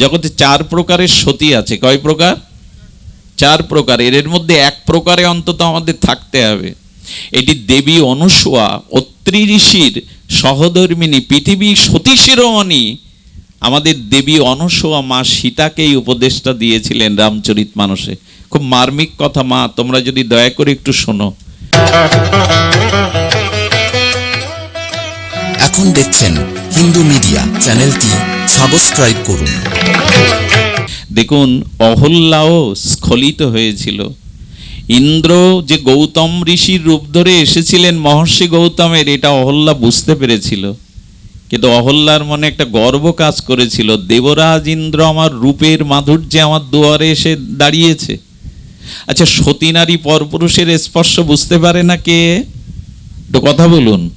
জগতে চার প্রকারের সতী আছে, কয় প্রকার? চার প্রকারের এর মধ্যে এক প্রকারে অন্তত আমাদের থাকতে হবে। এটি দেবী অনুসুয়া অত্রি ঋষির সহধর্মিনী পৃথিবী সতী শিরোমণি, আমাদের দেবী অনসুয়া মা সীতাকেই উপদেশটা দিয়েছিলেন রামচরিত মানসে। খুব মার্মিক কথা মা, তোমরা যদি দয়া করে একটু শোনো। এখন দেখছেন হিন্দু মিডিয়া, চ্যানেলটি সাবস্ক্রাইব করুন। দেখুন, অহল্যাও স্খলিত হয়েছিল। ইন্দ্র যে গৌতম ঋষির রূপ ধরে এসেছিলেন মহর্ষি গৌতমের, এটা অহল্যা বুঝতে পেরেছিল। কিন্তু অহল্যার মনে একটা গর্ব কাজ করেছিল, দেবরাজ ইন্দ্র আমার রূপের মাধুর্যে আমার দুয়ারে এসে দাঁড়িয়েছে। আচ্ছা সতী নারী পরপুরুষের স্পর্শ বুঝতে পারে না কে? একটু কথা বলুন।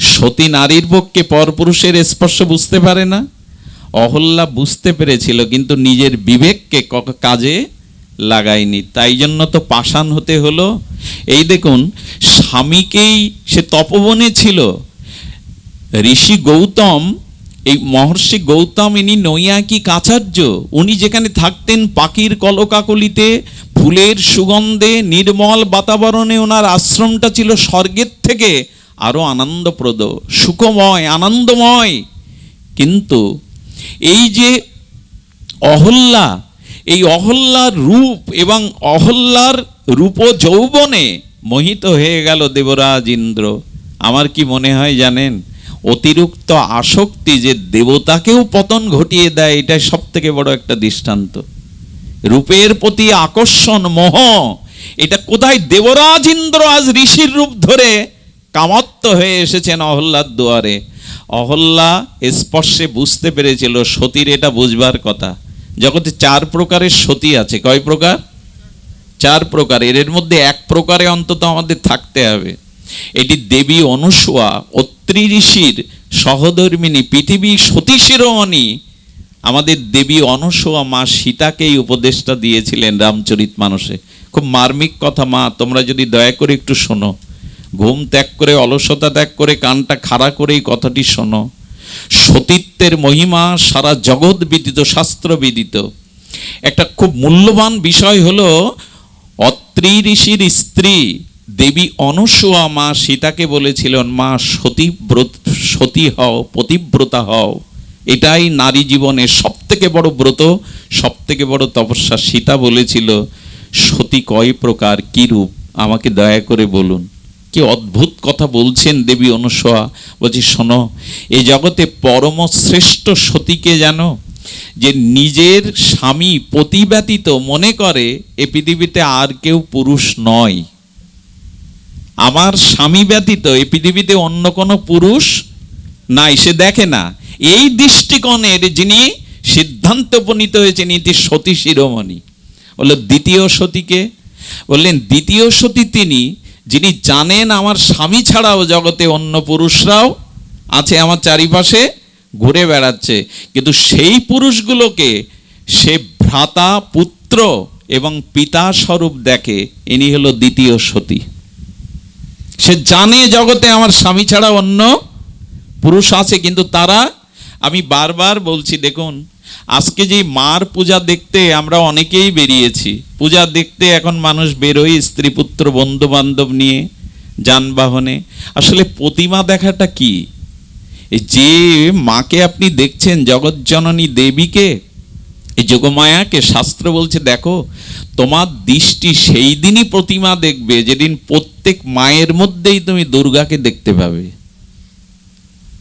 সতী নারীর পক্ষে পরপুরুষের স্পর্শ বুঝতে পারে না। অহল্যা বুঝতে পেরেছিল, কিন্তু নিজের বিবেককে কাজে লাগায়নি। তাই জন্য তো পাষাণ হতে হলো। এই দেখুন, স্বামীকেই সে তপবনে ছিল। ঋষি গৌতম, এই মহর্ষি গৌতম, ইনি নৈয়াকি কাচার্য উনি যেখানে থাকতেন পাখির কলকাকলিতে, ফুলের সুগন্ধে, নির্মল বাতাবরণে ওনার আশ্রমটা ছিল স্বর্গের থেকে আরও আনন্দপ্রদ, সুখময়, আনন্দময়। কিন্তু এই যে অহল্যা এই অহল্যার রূপ এবং অহল্যার রূপ যৌবনে মোহিত হয়ে গেল দেবরাজ ইন্দ্র। আমার কি মনে হয় জানেন, অতিরিক্ত আসক্তি যে দেবতাকেও পতন ঘটিয়ে দেয় এটা সব থেকে বড় একটা দৃষ্টান্ত। রূপের প্রতি আকর্ষণ, মোহ, এটা কোথায় দেবরাজ ইন্দ্র আজ ঋষির রূপ ধরে কামত্ত হয়ে এসেছেন অহল্লার দুয়ারে। অহল্যা স্পর্শে বুঝতে পেরেছিল সতীর এটা বুঝবার কথা। জগতে চার প্রকারের সতী আছে। কয় প্রকার? চার প্রকারের এর মধ্যে এক প্রকারে অন্তত আমাদের থাকতে হবে। এটি দেবী অনুসুয়া অত্রি ঋষির সহধর্মিনী পৃথিবী সতী শিরোমণি। আমাদের দেবী অনসুয়া মা সীতাকে এই উপদেশটা দিয়েছিলেন রামচরিত মানুষে। খুব মার্মিক কথা মা, তোমরা যদি দয়া করে একটু শোনো। ঘুম ত্যাগ করে, অলসতা ত্যাগ করে, কানটা খাড়া করে এই কথাটি শোনো। সতীত্বের মহিমা সারা জগৎ বিদিত শাস্ত্র বিদিত একটা খুব মূল্যবান বিষয় হলো, অত্রি ঋষির স্ত্রী দেবী অনসুয়া মা সীতাকে বলেছিলেন, মা সতী ব্রত সতী হও, পতিব্রতা হও। এটাই নারী জীবনের সব থেকে বড় ব্রত সব থেকে বড় তপস্যা। সীতা বলেছিল, সতী কয় প্রকার, কি রূপ? আমাকে দয়া করে বলুন। কি অদ্ভুত কথা বলছেন দেবী অনুসয়া? বলছি, শোনো এই জগতে পরম শ্রেষ্ঠ সতীকে জানো, যে নিজের স্বামী পতি ব্যতীত মনে করে, এ পৃথিবীতে আর কেউ পুরুষ নয়। আমার স্বামী ব্যতীত এই পৃথিবীতে অন্য কোনো পুরুষ নাই, সে দেখে না। এই দৃষ্টিকোণের যিনি সিদ্ধান্ত উপনীত হয়েছেন, ইতি সতী শিরোমণি। বলল, দ্বিতীয় সতীকে? বললেন, দ্বিতীয় সতী তিনি যিনি জানেন আমার স্বামী ছাড়াও জগতে অন্য পুরুষরাও আছে আমার চারিপাশে, ঘুরে বেড়াচ্ছে। কিন্তু সেই পুরুষগুলোকে সে ভ্রাতা, পুত্র এবং পিতা স্বরূপ দেখে, ইনি হলো দ্বিতীয় সতী। সে জানে জগতে আমার স্বামী ছাড়া অন্য পুরুষ আছে, কিন্তু তারা, আমি বারবার বলছি, দেখুন আজকে যে মার পূজা দেখতে আমরা অনেকেই বেরিয়েছি। পূজা দেখতে এখন মানুষ বেরোয় স্ত্রী পুত্র বন্ধু বান্ধব নিয়ে, যানবাহনে। আসলে প্রতিমা দেখাটা কি? যে মাকে আপনি দেখছেন জগৎজননী দেবীকে, এই যোগমায়াকে শাস্ত্র বলছে, দেখো, তোমার দৃষ্টি সেই দিনই প্রতিমা দেখবে, যেদিন প্রত্যেক মায়ের মধ্যেই তুমি দুর্গাকে দেখতে পাবে।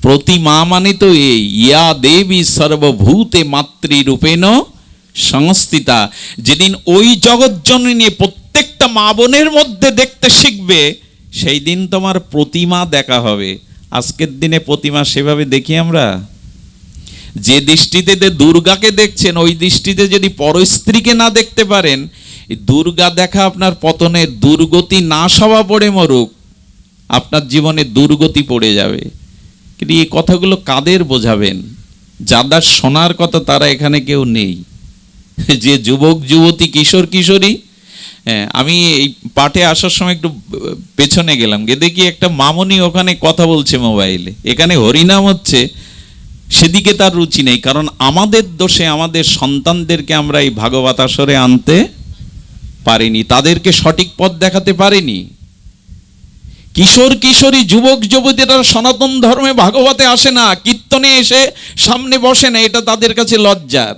প্রতিমা মানে তো এই ইয়া দেবী সর্বভূতে মাতৃরূপেণ সংস্থিতা। যেদিন ওই জগৎজননী প্রত্যেকটা মা বোনের মধ্যে দেখতে শিখবে, সেই দিন তোমার প্রতিমা দেখা হবে। আজকের দিনে প্রতিমা সেভাবে দেখি আমরা। যে দৃষ্টিতে যে দুর্গাকে দেখছেন, ওই দৃষ্টিতে যদি পরস্ত্রীকে না দেখতে পারেন দুর্গা দেখা আপনার পতনের দুর্গতি না সভা পড়ে মরুক, আপনার জীবনে দুর্গতি পড়ে যাবে। কিন্তু এই কথাগুলো কাদের বোঝাবেন? যাদের শোনার কথা তারা এখানে কেউ নেই। যে যুবক, যুবতী, কিশোর, কিশোরী হ্যাঁ আমি এই পাঠে আসার সময় একটু পেছনে গেলাম। গিয়ে দেখি একটা মামনি ওখানে কথা বলছে মোবাইলে। এখানে হরিনাম হচ্ছে, সেদিকে তার রুচি নেই, কারণ আমাদের দোষে আমাদের সন্তানদেরকে আমরা এই ভাগবত আসরে আনতে পারিনি, তাদেরকে সঠিক পথ দেখাতে পারিনি। কিশোর কিশোরী যুবক যুবতীরা সনাতন ধর্মে ভাগবতে আসে না, কীর্তনে এসে সামনে বসে না, এটা তাদের কাছে লজ্জার।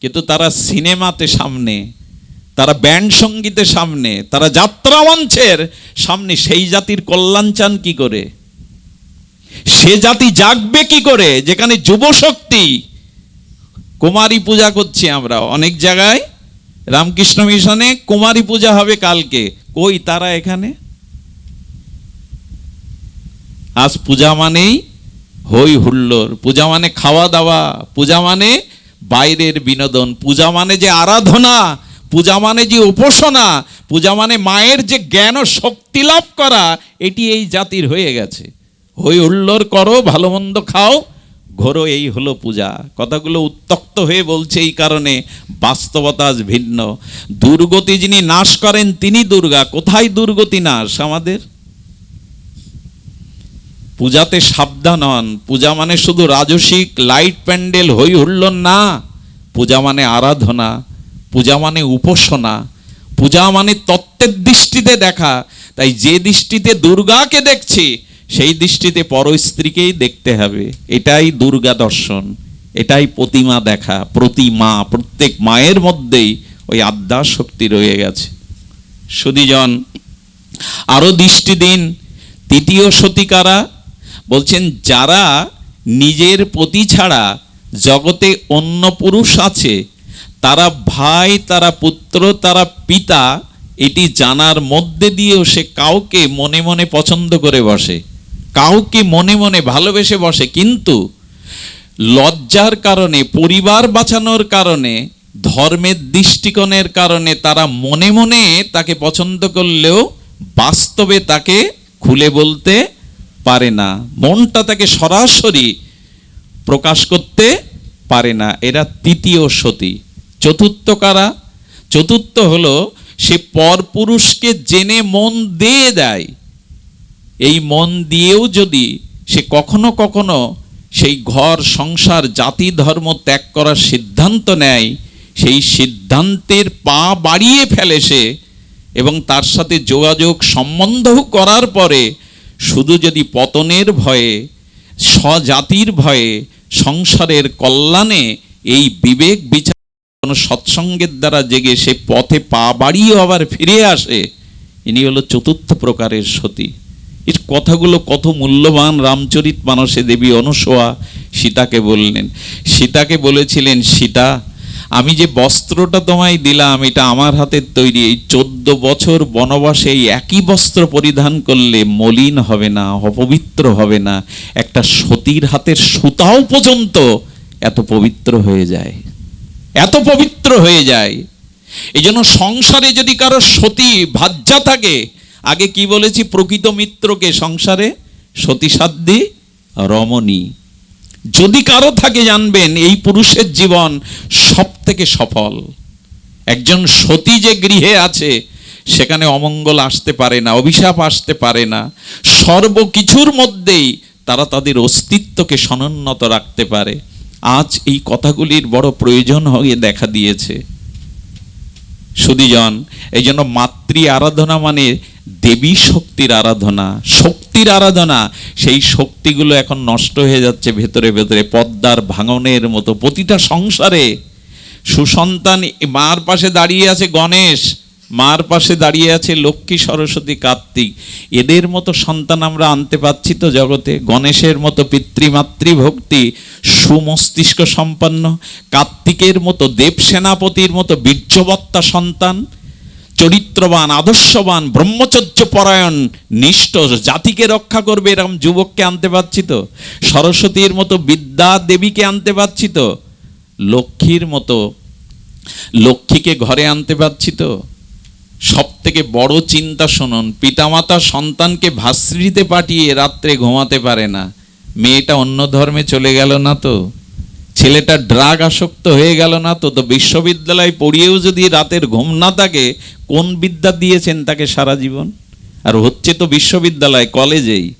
কিন্তু তারা সিনেমাতে সামনে, তারা ব্যান্ড সঙ্গীতের সামনে, তারা যাত্রা মঞ্চের সামনে, সেই জাতির কল্যাণ চান কি করে? সে জাতি জাগবে কি করে? যেখানে যুবশক্তি, কুমারী পূজা করছি আমরা। অনেক জায়গায় রামকৃষ্ণ মিশনে কুমারী পূজা হবে কালকে। কই তারা এখানে? আজ পূজা মানেই হই হুল্লোর পূজা মানে খাওয়া দাওয়া, পূজা মানে বাইরের বিনোদন, পূজা মানে যে আরাধনা, পূজা মানে যে উপাসনা, পূজা মানে মায়ের যে জ্ঞান শক্তি লাভ করা, এটি এই জাতির হয়ে গেছে। হই হুল্লোর করো, ভালো মন্দ খাও, ঘোরো, এই হলো পূজা। কথাগুলো উত্তক্ত হয়ে বলছে এই কারণে বাস্তবতা ভিন্ন। দুর্গতি যিনি নাশ করেন, তিনি দুর্গা। কোথায় দুর্গতি নাশ আমাদের? পূজাতে সাবধান হন। পূজা মানে শুধু রাজসিক লাইট প্যান্ডেল হই হুল্লোড় না। পূজা মানে আরাধনা, পূজা মানে উপাসনা। পূজা মানে তত্ত্বের দৃষ্টিতে দেখা। তাই যে দৃষ্টিতে দুর্গাকে দেখছি, সেই দৃষ্টিতে পরস্ত্রীকেই দেখতে হবে। এটাই দুর্গা দর্শন, এটাই প্রতিমা দেখা, প্রতিমা, প্রত্যেক মায়ের মধ্যেই ওই আদ্যা শক্তি রয়ে গেছে। সুদীজন আরও দৃষ্টি দিন তৃতীয় সতিকারা বলছেন, যারা নিজের পতি ছাড়া জগতে অন্য পুরুষ আছে, তারা ভাই, তারা পুত্র, তারা পিতা, এটি জানার মধ্যে দিয়েও সে কাউকে মনে মনে পছন্দ করে বসে, কাউকে মনে মনে ভালোবেসে বসে। কিন্তু লজ্জার কারণে, পরিবার বাঁচানোর কারণে, ধর্মের দৃষ্টিকোণের কারণে তারা মনে মনে তাকে পছন্দ করলেও বাস্তবে তাকে খুলে বলতে পারে না, মনটা তাকে সরাসরি প্রকাশ করতে পারে না। এরা তৃতীয় সতী। চতুর্থ কারা? চতুর্থ হলো সে পরপুরুষকে জেনে মন দিয়ে দেয়। এই মন দিয়েও যদি সে কখনো কখনো সেই ঘর, সংসার, জাতি, ধর্ম ত্যাগ করার সিদ্ধান্ত নেয়, সেই সিদ্ধান্তের পা বাড়িয়ে ফেলে সে এবং তার সাথে যোগাযোগ সম্বন্ধ করার পরে শুধু যদি পতনের ভয়ে, স্বজাতির ভয়ে, সংসারের কল্যাণে এই বিবেক বিচার কোনো সৎসঙ্গের দ্বারা জেগে সে পথে পা বাড়িয়ে আবার ফিরে আসে, ইনি হলো চতুর্থ প্রকারের সতী। এর কথাগুলো কত মূল্যবান রামচরিত মানসে দেবী অনুসোয়া সীতাকে বললেন। সীতাকে বলেছিলেন, সীতা আমি যে বস্ত্রটা তোমায় দিলাম, এটা আমার হাতের তৈরি। এই চোদ্দ বছর বনবাসে এই একই বস্ত্র পরিধান করলে মলিন হবে না, অপবিত্র হবে না। একটা সতীর হাতের সুতাও পর্যন্ত এত পবিত্র হয়ে যায়। এত পবিত্র হয়ে যায়। এই জন্য সংসারে যদি কারও সতী ভাজ্যা থাকে, আগে কি বলেছি? প্রকৃত মিত্রকে সংসারে সতী সাধ্যী রমণী। যদি কারও থাকে জানবেন, এই পুরুষের জীবন সব থেকে সফল। একজন সতী যে গৃহে আছে, সেখানে অমঙ্গল আসতে পারে না, অভিশাপ আসতে পারে না। সর্বকিছুর মধ্যেই তারা তাদের অস্তিত্বকে সনন্নত রাখতে পারে। আজ এই কথাগুলির বড় প্রয়োজন হয়ে দেখা দিয়েছে। সুদীজন এই জন্য মাতৃ আরাধনা মানে দেবী শক্তির আরাধনা। শক্তির আরাধনা, সেই শক্তিগুলো এখন নষ্ট হয়ে যাচ্ছে ভেতরে ভেতরে, পদ্মার ভাঙনের মতো, প্রতিটা সংসারে। সুসন্তান মার পাশে দাঁড়িয়ে আছে গণেশ, মার পাশে দাঁড়িয়ে আছে লক্ষ্মী, সরস্বতী, কার্তিক। এদের মতো সন্তান আমরা আনতে পারছি তো জগতে। গণেশের মতো পিতৃমাতৃ ভক্তি সুমস্তিষ্ক সম্পন্ন, কার্তিকের মতো দেব সেনাপতির মতো বীর্যবত্তা সন্তান, চরিত্রবান, আদর্শবান, ব্রহ্মচর্য পরায়ণ, নিষ্ঠ জাতিকে রক্ষা করবে এরকম যুবককে আনতে পারছি তো। সরস্বতীর মতো বিদ্যা দেবীকে আনতে পারছি তো। লক্ষ্মীর মতো লক্ষ্মীকে ঘরে আনতে পারছি তো? সব থেকে বড় চিন্তা শুনুন, পিতামাতা সন্তানকে ভাস্ত্রীতে পাঠিয়ে রাত্রে ঘুমাতে পারে না। মেয়েটা অন্য ধর্মে চলে গেল না তো? ছেলেটা ড্রাগ আসক্ত হয়ে গেল না তো? তো বিশ্ববিদ্যালয় পড়িয়েও যদি রাতের ঘুম না থাকে, কোন বিদ্যা দিয়েছেন তাকে সারা জীবন? আর হচ্ছে তো বিশ্ববিদ্যালয়, কলেজেই।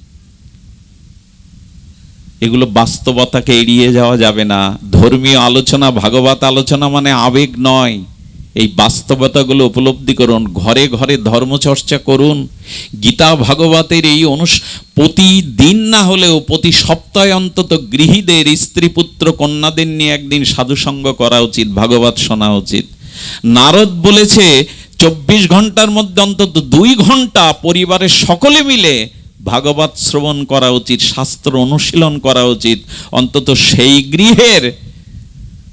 এগুলো বাস্তবতাকে এড়িয়ে যাওয়া যাবে না। ধর্মীয় আলোচনা, ভাগবত আলোচনা মানে আবেগ নয়। এই বাস্তবতাগুলো উপলব্ধি করুন, ঘরে ঘরে ধর্মচর্চা করুন। গীতা, ভাগবতের এই অনুষ, প্রতিদিন না হলেও প্রতি সপ্তাহে অন্তত গৃহীদের স্ত্রী পুত্র কন্যাদের নিয়ে একদিন সাধুসঙ্গ করা উচিত, ভাগবত শোনা উচিত। নারদ বলেছে, চব্বিশ ঘণ্টার মধ্যে অন্তত দুই ঘণ্টা পরিবারের সকলে মিলে ভাগবত শ্রবণ করা উচিত, শাস্ত্র অনুশীলন করা উচিত। অন্তত সেই গৃহের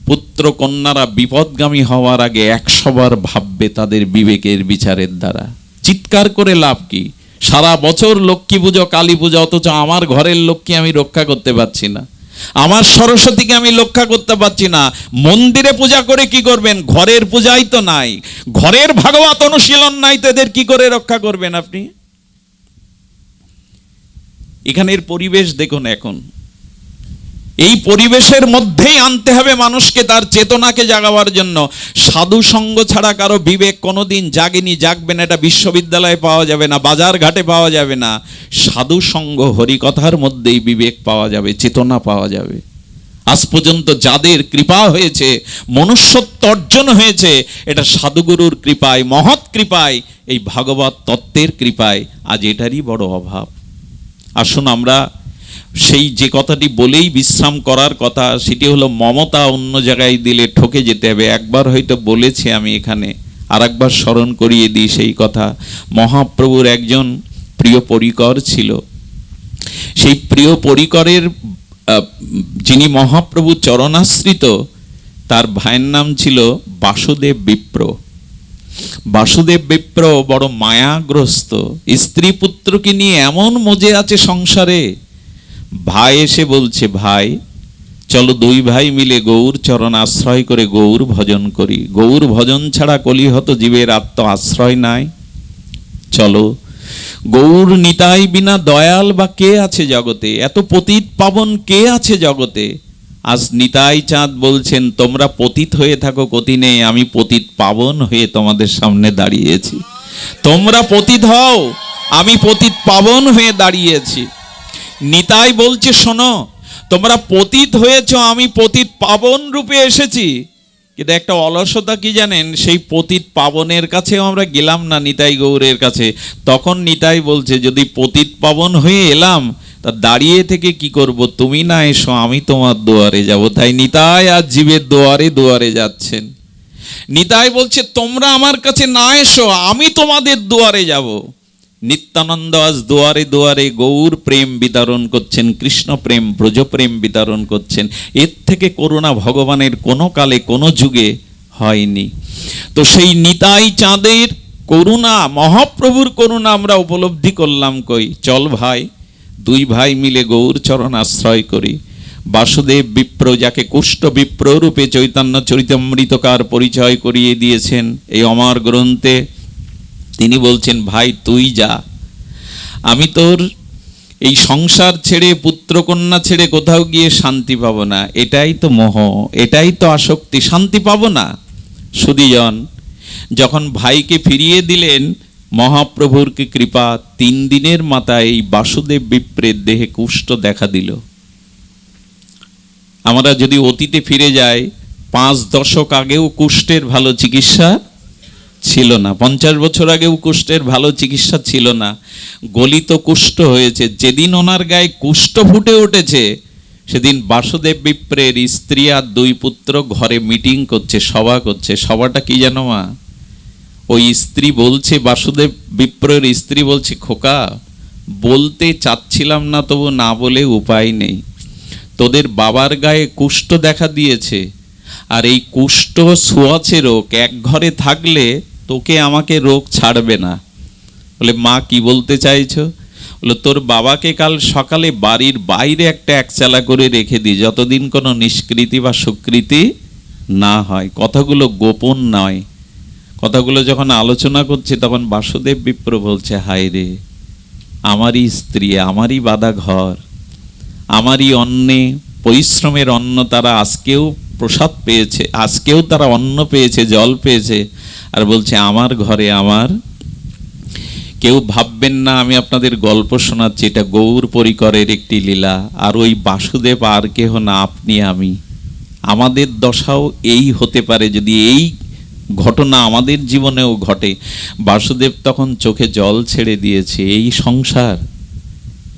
পুত্র কন্যারা বিপদগামী হওয়ার আগে একশোবার ভাববে তাদের বিবেকের বিচারের দ্বারা। চিৎকার করে লাভ কি? সারা বছর লক্ষ্মী পুজো, কালী পুজো, অথচ আমার ঘরের লক্ষ্মী আমি রক্ষা করতে পারছি না। আমার সরস্বতীকে আমি রক্ষা করতে পারছি না। মন্দিরে পূজা করে কি করবেন? ঘরের পূজাই তো নাই। ঘরের ভাগবত অনুশীলন নাই তো এদের কি করে রক্ষা করবেন আপনি? এখানের পরিবেশ দেখুন এখন। এই পরিবেশের মধ্যেই আনতে হবে মানুষকে তার চেতনাকে জাগাবার জন্য। সাধু সঙ্গ ছাড়া কারও বিবেক কোনোদিন জাগেনি, জাগবে না, এটা বিশ্ববিদ্যালয়ে পাওয়া যাবে না, বাজার ঘাটে পাওয়া যাবে না। সাধু সঙ্গ হরিকথার মধ্যেই বিবেক পাওয়া যাবে, চেতনা পাওয়া যাবে। আজ পর্যন্ত যাদের কৃপা হয়েছে, মনুষ্যত্ব অর্জন হয়েছে, এটা সাধুগুরুর কৃপায়, মহৎ কৃপায়, এই ভাগবত তত্ত্বের কৃপায় আজ এটারই বড় অভাব। আসুন আমরা সেই যে কথাটি বলেই বিশ্রাম করার কথা, সেটি হলো মমতা অন্য জায়গায় দিলে ঠকে যেতে হবে। একবার হয়তো বলেছি আমি এখানে আর একবার স্মরণ করিয়ে দিই সেই কথা। মহাপ্রভুর একজন প্রিয় পরিকর ছিল। সেই প্রিয় পরিকরের যিনি মহাপ্রভু চরণাশ্রিত, তার ভাইয়ের নাম ছিল বাসুদেব বিপ্র। বাসুদেব বিপ্র বড় মায়াগ্রস্ত। স্ত্রী পুত্রকে নিয়ে এমন মজে আছে সংসারে। ভাই এসে বলছে, ভাই, চলো দুই ভাই মিলে গৌর চরণ আশ্রয় করে গৌর ভজন করি। গৌর ভজন ছাড়া কলিহত জীবের আত্ম আশ্রয় নাই। চলো, গৌর নিতাই বিনা দয়াল বা কে আছে জগতে? এত পতীত পাবন কে আছে জগতে? আজ নিতাই চাঁদ বলছেন, তোমরা পতিত হয়ে থাকো কতিনে, আমি পতিত পাবন হয়ে তোমাদের সামনে দাঁড়িয়েছি। তোমরা পতিত হও, আমি পতিত পাবন হয়ে দাঁড়িয়েছি। নিতাই বলছে, শোনো, তোমরা পতিত হয়েছ, আমি পতিত পাবন রূপে এসেছি। কিন্তু একটা অলসতা কি জানেন, সেই পতিত পাবনের কাছেও আমরা গেলাম না নিতাই গৌরের কাছে। তখন নিতাই বলছে, যদি পতিত পাবন হয়ে এলাম তা দাঁড়িয়ে থেকে কি করব? তুমি না এসো, আমি তোমার দুয়ারে যাব। তাই নিতাই আর জীবের দুয়ারে দুয়ারে যাচ্ছেন। নিতাই বলছে, তোমরা আমার কাছে না এসো, আমি তোমাদের দুয়ারে যাব। নিত্যানন্দ আজ দুয়ারে দুয়ারে গৌর প্রেম বিতরণ করছেন, কৃষ্ণ প্রেম, ব্রজ প্রেম বিতরণ করছেন। এর থেকে করুণা ভগবানের কোনো কালে, কোনো যুগে হয়নি। তো সেই নিতাই চাঁদের করুণা, মহাপ্রভুর করুণা আমরা উপলব্ধি করলাম কই? চল ভাই। দুই ভাই মিলে গৌর চরণ আশ্রয় করি। বাসুদেব বিপ্র যাকে কুষ্ঠ বিপ্র রূপে চৈতন্য চরিতামৃতকার পরিচয় করিয়ে দিয়েছেন এই অমর গ্রন্থে। তিনি বলছেন, ভাই, তুই যা। আমি তোর এই সংসার ছেড়ে, পুত্রকন্যা ছেড়ে কোথাও গিয়ে শান্তি পাবো না। এটাই তো মোহ, এটাই তো আসক্তি, শান্তি পাবো না। সুদীজন যখন ভাইকে ফিরিয়ে দিলেন মহাপ্রভুর কি কৃপা তিন দিনের মাথায় এই বাসুদেব বিপ্রের দেহে কুষ্ঠ দেখা দিল? আমরা যদি অতীতে ফিরে যাই, পাঁচ দশক আগেও কুষ্ঠের ভালো চিকিৎসা ছিল না। পঞ্চাশ বছর আগেও কুষ্ঠের ভালো চিকিৎসা ছিল না। গলিত কুষ্ঠ হয়েছে। যেদিন ওনার গায়ে কুষ্ঠ ফুটে উঠেছে, সেদিন বাসুদেব বিপ্রের স্ত্রী আর দুই পুত্র ঘরে মিটিং করছে, সভা করছে। সভাটা কি জানো মা? ওই স্ত্রী বলছে, বাসুদেব বিপ্রের স্ত্রী বলছে, খোকা, বলতে চাচ্ছিলাম না তবু না বলে উপায় নেই। তোদের বাবার গায়ে কুষ্ঠ দেখা দিয়েছে, আর এই কুষ্ঠ ছোঁয়াচে রোগ, এক ঘরে থাকলে তোকে আমাকে রোগ ছাড়বে না। বলে, মা, কি বলতে চাইছো? বলে, তোর বাবাকে কাল সকালে বাড়ির বাইরে একটা একচালা করে রেখে দিই যতদিন কোনো নিষ্কৃতি বা স্বীকৃতি না হয়। কথাগুলো গোপন নয়। কথাগুলো যখন আলোচনা করছে, তখন বাসুদেব বিপ্র বলছে, হায় রে, আমারই স্ত্রী, আমারই বাধা ঘর, আমারই অন্নে, পরিশ্রমের অন্ন তারা আজকেও প্রসাদ পেয়েছে, আজকেও তারা অন্ন পেয়েছে, জল পেয়েছে। আর বলছে, আমার ঘরে আমার কেউ ভাববেন না, আমি আপনাদের গল্প শোনাচ্ছি, এটা গৌর পরিকরের একটি লীলা। আর ওই বাসুদেব আর কেহ না, আপনি আমি। আমাদের দশাও এই হতে পারে, যদি এই ঘটনা আমাদের জীবনেও ঘটে। বাসুদেব তখন চোখে জল ছেড়ে দিয়েছে, এই সংসার,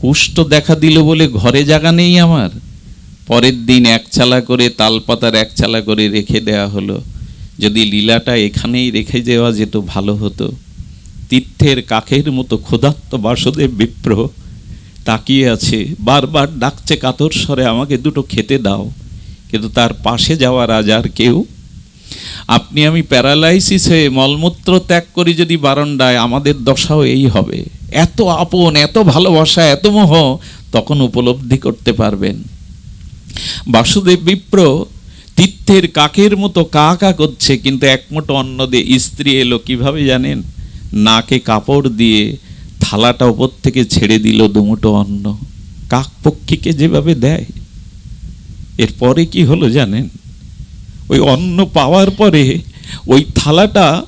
কুষ্ঠ দেখা দিল বলে ঘরে জায়গা নেই আমার। পরের দিন এক চালা করে তালপাতার এক চালা করে রেখে দেয়া হলো। যদি লীলাটা এখানেই রেখে দেওয়া যেত, ভালো হতো। তীর্থের কাকের মতো ক্ষুধার্ত বাসুদেব বিপ্র, তাকিয়ে আছে, বারবার ডাকছে কাতর স্বরে, আমাকে দুটো খেতে দাও। কিন্তু তার পাশে যাওয়ার রাজার কেউ আপনি আমি প্যারালাইসিস হয়ে মলমূত্র ত্যাগ করি যদি বারণ্ডায় আমাদের দশাও এই হবে। এত আপন, এত ভালোবাসা, এত মোহ, তখন উপলব্ধি করতে পারবেন। বাসুদেব বিপ্র তীর্থের কাকের মতো কা কা করছে, কিন্তু একমুঠো অন্ন দিয়ে স্ত্রী এলো কীভাবে জানেন? নাকে কাপড় দিয়ে থালাটা ওপর থেকে ছেড়ে দিল দুমুটো অন্ন। কাক পক্ষীকে যেভাবে দেয়। এরপরে কি হলো জানেন? ওই অন্ন পাওয়ার পরে ওই থালাটা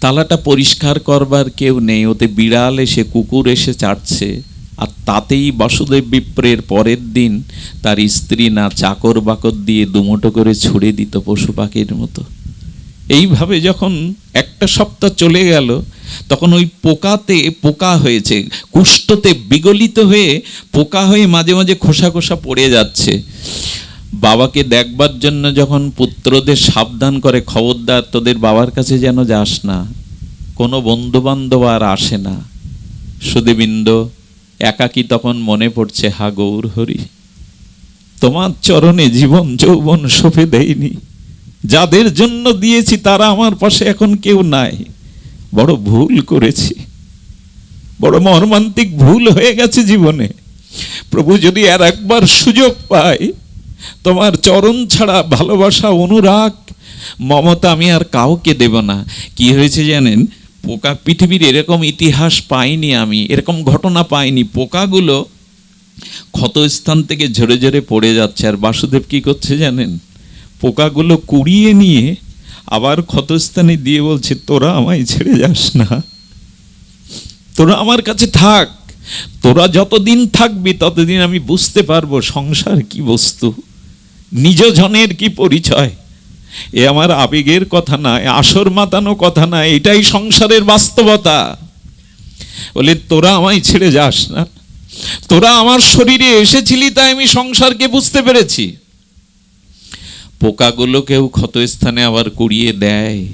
থালাটা পরিষ্কার করবার কেউ নেই। ওতে বিড়াল এসে, কুকুর এসে চাটছে। আর তাতেই বাসুদেব বিপ্রের পরের দিন তার স্ত্রী না চাকর বাকর দিয়ে দুমোটো করে ছুড়ে দিত পশু পাখির মতো। এইভাবে যখন একটা সপ্তাহ চলে গেল, তখন ওই পোকাতে পোকা হয়েছে, কুষ্ঠতে বিগলিত হয়ে পোকা হয়ে মাঝে মাঝে খোসা খোসা পড়ে যাচ্ছে। বাবাকে দেখবার জন্য যখন পুত্রদের সাবধান করে খবরদার, তোদের বাবার কাছে যেন যাস না। কোনো বন্ধু বান্ধব আর আসে না। সুদেবিন্দ একাকি তখন মনে পড়ছে, হা গৌর হরি, তোমার চরণে জীবন যৌবন সঁপে দেয়নি যাদের জন্য দিয়েছি তারা আমার পাশে এখন কেউ নাই। বড় ভুল করেছি। বড় মর্মান্তিক ভুল হয়ে গেছে জীবনে। প্রভু যদি আর একবার সুযোগ পায় তোমার চরণ ছাড়া ভালোবাসা অনুরাগ। মমতা, আমি আর কাউকে দেব না। কি হয়েছে জানেন? পোকা পৃথিবীর এরকম ইতিহাস পাইনি আমি, এরকম ঘটনা পাইনি। পোকাগুলো ক্ষতস্থান থেকে ঝরে ঝরে পড়ে যাচ্ছে। আর বাসুদেব কি করছে জানেন? পোকাগুলো কুড়িয়ে নিয়ে আবার ক্ষতস্থানে দিয়ে বলছে, তোরা আমায় ছেড়ে যাস না। তোরা আমার কাছে থাক। তোরা যতদিন থাকবি, ততদিন আমি বুঝতে পারব সংসার কি বস্তু। নিজ জনের কি পরিচয়? এ আমার আবেগের কথা না আসর মাতানো কথা না, এটাই সংসারের বাস্তবতা। বলে, তোরা আমায় ছেড়ে যাস না। তোরা আমার শরীরে এসেছিলি, তাই আমি সংসারকে বুঝতে পেরেছি। পোকাগুলোকেও ক্ষতস্থানে আবার কুড়িয়ে দেয়।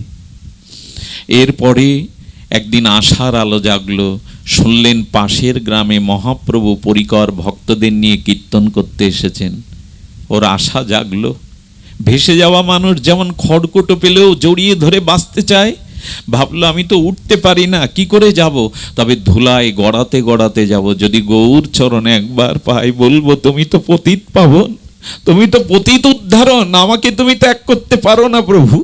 এরপরে একদিন আশার আলো জাগলো, শুনলেন পাশের গ্রামে মহাপ্রভু পরিকর ভক্তদের নিয়ে কীর্তন করতে এসেছেন। ওর আশা জাগলো। ভেসে যাওয়া মানুষ যেমন খড়কুটো পেলেও জড়িয়ে ধরে বাঁচতে চায়। ভাবলো, আমি তো উঠতে পারি না, কি করে যাব? তবে ধুলায় গড়াতে গড়াতে যাব। যদি গৌর চরণে একবার পাই, বলব, তুমি তো পতিত পাবন, তুমি তো পতিত উদ্ধারণ, আমাকে তুমি ত্যাগ করতে পারো না প্রভু।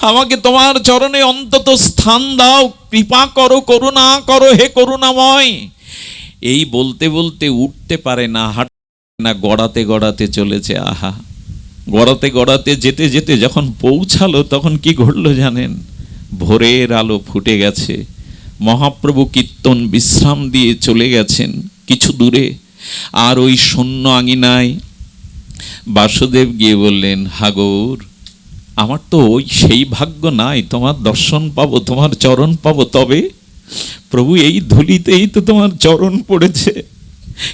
আমাকে তোমার চরণে অন্তত স্থান দাও, কৃপা করো, করুণা করো, হে করুণাময়। এই বলতে বলতে উঠতে পারে না হাঁট না গড়াতে গড়াতে চলেছে, আহা। গড়াতে গড়াতে যেতে যেতে যখন পৌঁছালো তখন কি ঘটলো জানেন? ভোরের আলো ফুটে গেছে। মহাপ্রভু কীর্তন বিশ্রাম দিয়ে চলে গেছেন কিছু দূরে। আর ওই শূন্য আঙিনায় বাসুদেব গিয়ে বললেন, হাগৌর, আমার তো ওই সেই ভাগ্য নাই, তোমার দর্শন পাবো, তোমার চরণ পাবো, তবে প্রভু এই ধুলিতেই তো তোমার চরণ পড়েছে।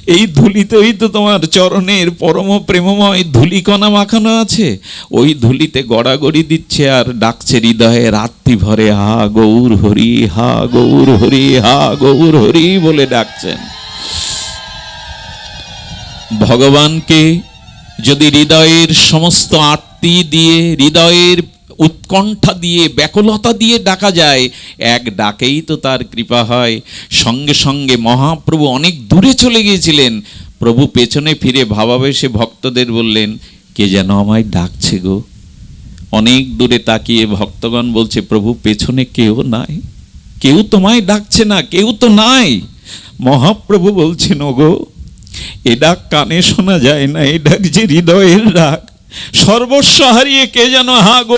এই ধুলিতেই তো তোমার চরণের পরম প্রেমময় ধুলিকণা মাখানো আছে। ওই ধুলিতে গড়াগড়ি দিচ্ছে আর ডাকছে হৃদয়ে, রাত্রি ভরে হা, গৌর হরি, হা, গৌর হরি, হা, গৌর হরি বলে ডাকছেন। ভগবানকে যদি হৃদয়ের সমস্ত আরতি দিয়ে হৃদয়ের উৎকণ্ঠা দিয়ে, ব্যাকুলতা দিয়ে ডাকা যায়। এক ডাকেই তো তার কৃপা হয়। সঙ্গে সঙ্গে মহাপ্রভু অনেক দূরে চলে গিয়েছিলেন। প্রভু পেছনে ফিরে ভাবাবেশে ভক্তদের বললেন, কে যেন আমায় ডাকছে গো? অনেক দূরে তাকিয়ে ভক্তগণ বলছে, প্রভু, পেছনে কেউ নাই। কেউ তোমায় ডাকছে না, কেউ তো নাই। মহাপ্রভু বলছেন, ওগো, এ ডাক কানে শোনা যায় না, এ ডাক যে হৃদয়ের ডাক। সর্বস্ব হারিয়ে কে যেন হা গো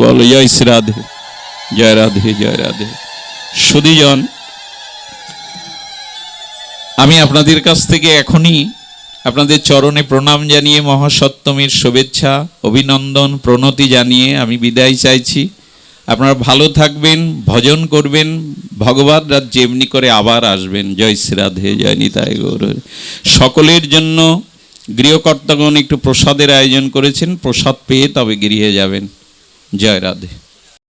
বল, জয় শ্রী রাধে, জয় রাধে জয় রাধে। সুদীজন আমি আপনাদের কাছ থেকে এখনই আপনাদের চরণে প্রণাম জানিয়ে মহাসপ্তমীর শুভেচ্ছা, অভিনন্দন, প্রণতি জানিয়ে আমি বিদায় চাইছি। আপনারা ভালো থাকবেন, ভজন করবেন, ভগবান রাজ্যে এমনি করে আবার আসবেন। জয় শ্রী রাধে, জয় নিতাই গৌর। সকলের জন্য গৃহকর্তাগণ একটু প্রসাদের আয়োজন করেছেন, প্রসাদ পেয়ে তবে গৃহে যাবেন। জয় রাধে